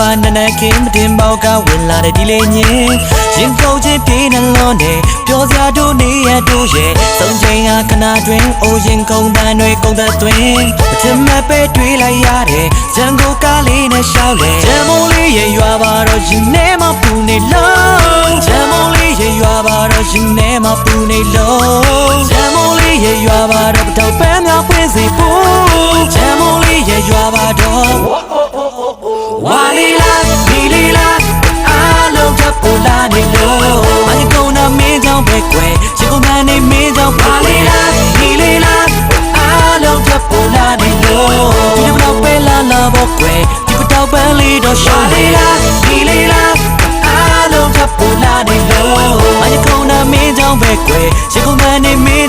ခင်မတင်ပေါက်ကဝင်လာတဲ့ဒီလေးညင်ရင်ကုန်ချင်းပြေးနှလုံးနဲ့ပြောစရာတို့နေရတို့ရဲ့စုံချိန်ဟာခဏတွင်အိုရင်ကုန်တန်တွေကုန်သက်သွင်းမထင်မှတ်ပဲတွေးလိုက်ရတဲ့ဇန်ကိုကားလေးနဲ့ရှောက်လေဂျမ်မိုးလေးရဲ့ရွာပါတော့ရင်ထဲမှာပူနေလို့ဂျမ်မိုးလေးရဲ့ရွာပါတော့ရင်ထဲမှာပူနေလို့ဂျမ်မိုးလေးရဲ့ရွာပါ ဝါလီလာဒီလီလာအားလုံးထပ်ပေါ်လာနေလို့အညကုန်နာမင်းကြောင့်ပဲကွယ်ချစ်ကုန်မှန်နေမင်းကြောင့်ဝါလီလာဒီလီလာအားလုံးထပ်ပေါ်လာနေလို့ဒီတော့ပဲလာလာဖို့ကွယ်ဒီတော့ပန်းလေးတော့ရှောင်းလီလာဒီလီလာအားလုံးထပ်ပေါ်လာနေလို့အညကုန်နာမင်းကြောင့်ပဲကွယ်ချစ်ကုန်မှန်နေမင်း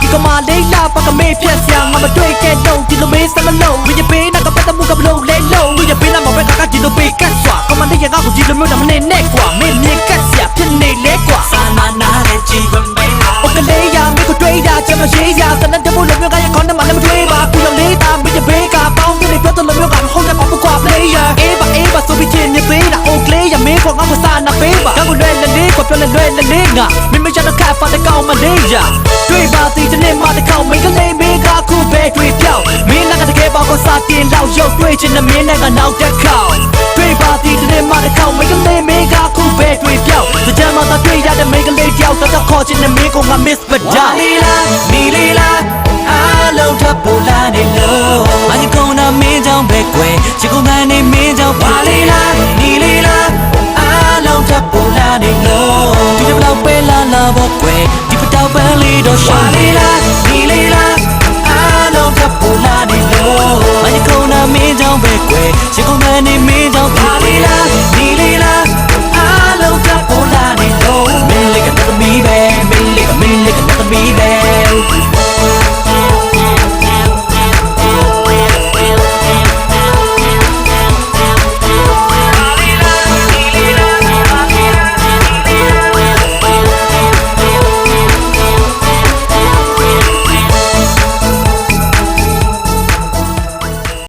ဒီကမာလေးလာပကမေးဖြတ်စရာငါမတွေ့ခဲ့တော့ဒီလိုမေးစမလို့ဝိရပေးနာကပတ်မှုကဘလို့လဲလို့ဝိရပေးနာမပဲခါခါဒီလိုပေးကတ်စွာကမန်တဲ့ရကကိုဒီလိုမျိုးတော့မနေနဲ့ကွာမင်းမြင်ကတ်စရာဖြစ်နေလေကွာစာနာနာတဲ့ជីវិតမေးလားဟုတ်ကလေးရမင်းကိုတွေ့ရချင်မရေးရစတဲ့ဘလို့မျိုးက လေလေးကိုပြောလေလွယ်လေလေးငါမင်းမချတော့ခါဖတ်တဲ့ကောင်မလေးရတွေ့ပါသေးတဲ့နေ့မှတစ်ခေါက်မင်းကလေးမင်းကခုပဲတွေ့ပြောင်းမင်းလည်းတကယ်ပေါ့ကိုစားတင်လောက်ရုပ်တွေ့ချင်တဲ့မင်းနဲ့ကနောက်တစ်ခေါက်တွေ့ပါသေးတဲ့နေ့မှတစ်ခေါက်မင်းကလေးမင်းကခုပဲတွေ့ပြောင်းစကြမ်းမှသာတွေ့ရတဲ့မင်းကလေးတယောက်တော့ခေါ်ချင်တဲ့မင်းကငါ miss but down လီလာနီလီလာအားလုံးထပ်ပေါ်လာနေလို့အညကုန်နာမင်းကြောင့်ပဲကွယ်ချစ်ကုန်မှန်နေမင်း နေလို့ဒီတစ်ပတ်လောက်ပဲလာလာပါ